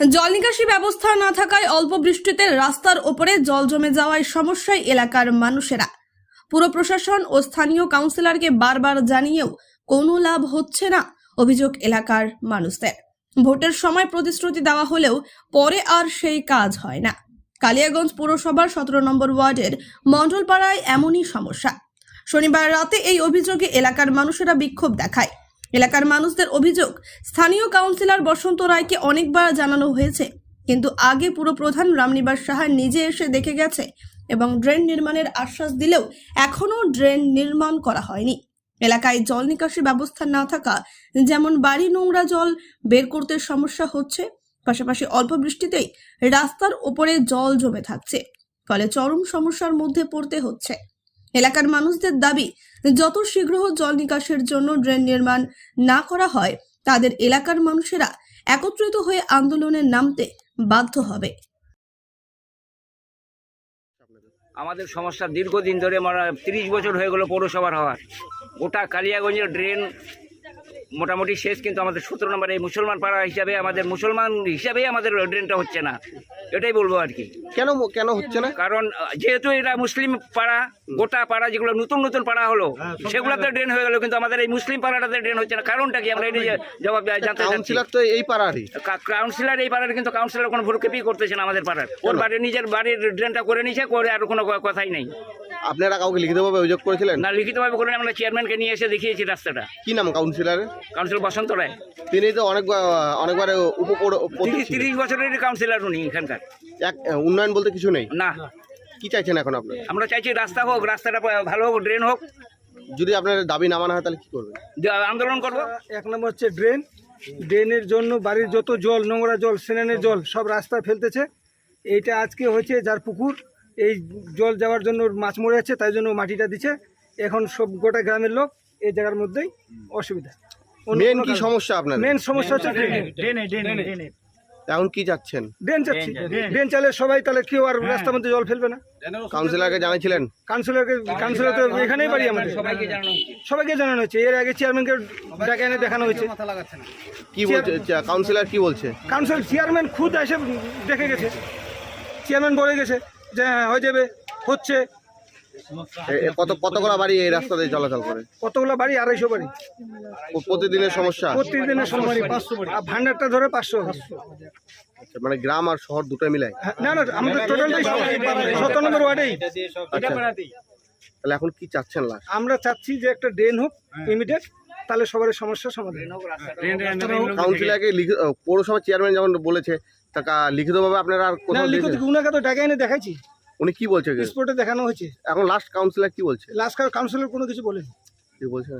জল নিকাশি ব্যবস্থা না থাকায় অল্প বৃষ্টিতে রাস্তার ওপরে জল জমে যাওয়ায় সমস্যায় এলাকার মানুষেরা। পুর প্রশাসন ও স্থানীয় কাউন্সিলরকে বারবার জানিয়েও কোনো লাভ হচ্ছে না অভিযোগ এলাকার মানুষদের। ভোটের সময় প্রতিশ্রুতি দেওয়া হলেও পরে আর সেই কাজ হয় না। কালিয়াগঞ্জ পুরসভার সতেরো নম্বর ওয়ার্ডের মণ্ডলপাড়ায় এমনই সমস্যা। শনিবার রাতে এই অভিযোগে এলাকার মানুষেরা বিক্ষোভ দেখায়। এলাকার মানুষদের অভিযোগ, স্থানীয় কাউন্সিলর বসন্ত রায়কে অনেকবার জানানো হয়েছে। কিন্তু আগে পুরো প্রধান রামনিবাস সাহা নিজে এসে দেখে গেছে এবং ড্রেন নির্মাণের আশ্বাস দিলেও এখনও ড্রেন নির্মাণ করা হয়নি। এলাকায় জল নিকাশি ব্যবস্থা না থাকা, যেমন বাড়ি নোংরা জল বের করতে সমস্যা হচ্ছে, পাশাপাশি অল্প বৃষ্টিতেই রাস্তার ওপরে জল জমে থাকছে, ফলে চরম সমস্যার মধ্যে পড়তে হচ্ছে। এলাকার মানুষদের দাবি, যত শীঘ্র জল নিকাশের জন্য ড্রেন নির্মাণ না করা হয়, তাদের এলাকার মানুষেরা একত্রিত হয়ে আন্দোলনে নামতে বাধ্য হবে। আমাদের সমস্যা দীর্ঘদিন ধরে আমরা তিরিশ বছর হয়ে গেলো পৌরসভার হওয়ার। গোটা কালিয়াগঞ্জের ড্রেন মোটামুটি শেষ কিন্তু আমাদের সতেরো নম্বর এই মুসলমান পাড়া হিসাবে আমাদের মুসলমান হিসাবেই আমাদের ড্রেনটা হচ্ছে না। এটাই বলব আর কি। কেন কেন হচ্ছে না? কারণ যেহেতু এটা মুসলিম পাড়া গোটা পাড়া যেগুলো নতুন নতুন পাড়া হলো সেগুলোতে ড্রেন হয়ে গেল কিন্তু আমাদের এই মুসলিম পাড়াটাতে ড্রেন হচ্ছে না। কারণটা কি? আমরা এটা জবাব জানতে কাউন্সিলর তো এই পাড়ারই। কাউন্সিলর এই পাড়ার কিন্তু কাউন্সিলর কোনো ভুরুক্ষেপই করতেছে না আমাদের পাড়ার। ওর বাড়ির নিজের বাড়ির ড্রেনটা করে নিয়েছে করে আর কোনো কথাই নেই। আপনারা কাউকে লিখিতভাবে অভিযোগ করেছিলেন? না লিখিতভাবে করে আমরা চেয়ারম্যানকে নিয়ে এসে দেখিয়েছি রাস্তাটা। কি নাম কাউন্সিলরের কাউন্সিলর বসন্ত রায়। তিনি তো অনেক অনেকবার উপপৌর তিরিশ তিরিশ বছরের কাউন্সিলর উনি এখানকার। এক উন্নয়ন বলতে কিছু নেই? না। কি চাইছেন এখন আপনারা আমরা চাইছি রাস্তা হোক রাস্তাটা ভালো হোক ড্রেন হোক। যদি আপনার দাবি না মানা হয় তাহলে কি করবেন? আন্দোলন করব। এক নম্বর হচ্ছে ড্রেন ড্রেনের জন্য বাড়ির যত জল নোংরা জল সেনানের জল সব রাস্তায় ফেলতেছে। এইটা আজকে হয়েছে যার পুকুর। এই জল যাওয়ার জন্য মাছ মরে যাচ্ছে তাই জন্য মাটিটা দিচ্ছে। এখন সব গোটা গ্রামের লোক এই জায়গার মধ্যেই অসুবিধা। মেন কি সমস্যা আপনার মেন সমস্যা হচ্ছে এখন কি চাচ্ছেন? ড্রেন চাচ্ছি। ড্রেন চালে সবাই তাহলে কেউ আর রাস্তার মধ্যে জল ফেলবে না। কাউন্সিলরকে জানাইছিলেন? কাউন্সিলরকে কাউন্সিলর তো এখানেই বাড়ি আমাদের। সবাইকে জানানো সবাইকে জানানো হয়েছে এর আগে চেয়ারম্যানকে ডেকে এনে দেখানো হয়েছে। কি বলছে? কাউন্সিলর কি বলছে? কাউন্সিল চেয়ারম্যান খুদ এসে দেখে গেছে। চেয়ারম্যান বলে গেছে। যে হ্যাঁ হয়ে যাবে হচ্ছে। কত কত করা বাড়ি এই রাস্তা দিয়ে চলাচল করে? কতগুলো বাড়ি? আড়াইশো বাড়ি। প্রতিদিনের সমস্যা? প্রতিদিনের সমস্যা। আর ভান্ডারটা ধরে পাঁচশো। আচ্ছা, মানে গ্রাম আর শহর দুটোই মিলাই না না আমাদের টোটালটাই সতেরো নম্বর ওয়ার্ডেই। আচ্ছা। তাহলে এখন কি চাচ্ছেন আমরা চাচ্ছি যে একটা ড্রেন হোক ইমিডিয়েট। তাহলে সবার সমস্যা সমাধান। আহ, পৌরসভা চেয়ারম্যান যেমন বলেছে টাকা লিখিতভাবে আপনারা আর না কোথাও লিখিত? উনাকে তো ডেকে এনে দেখাইছি। উনি কি বলছে স্পোর্টে দেখানো হয়েছে। এখন লাস্ট কাউন্সিলর কি বলছে? লাস্ট কাউন্সিলর কোনো কিছু বলেনি। কি বলছে?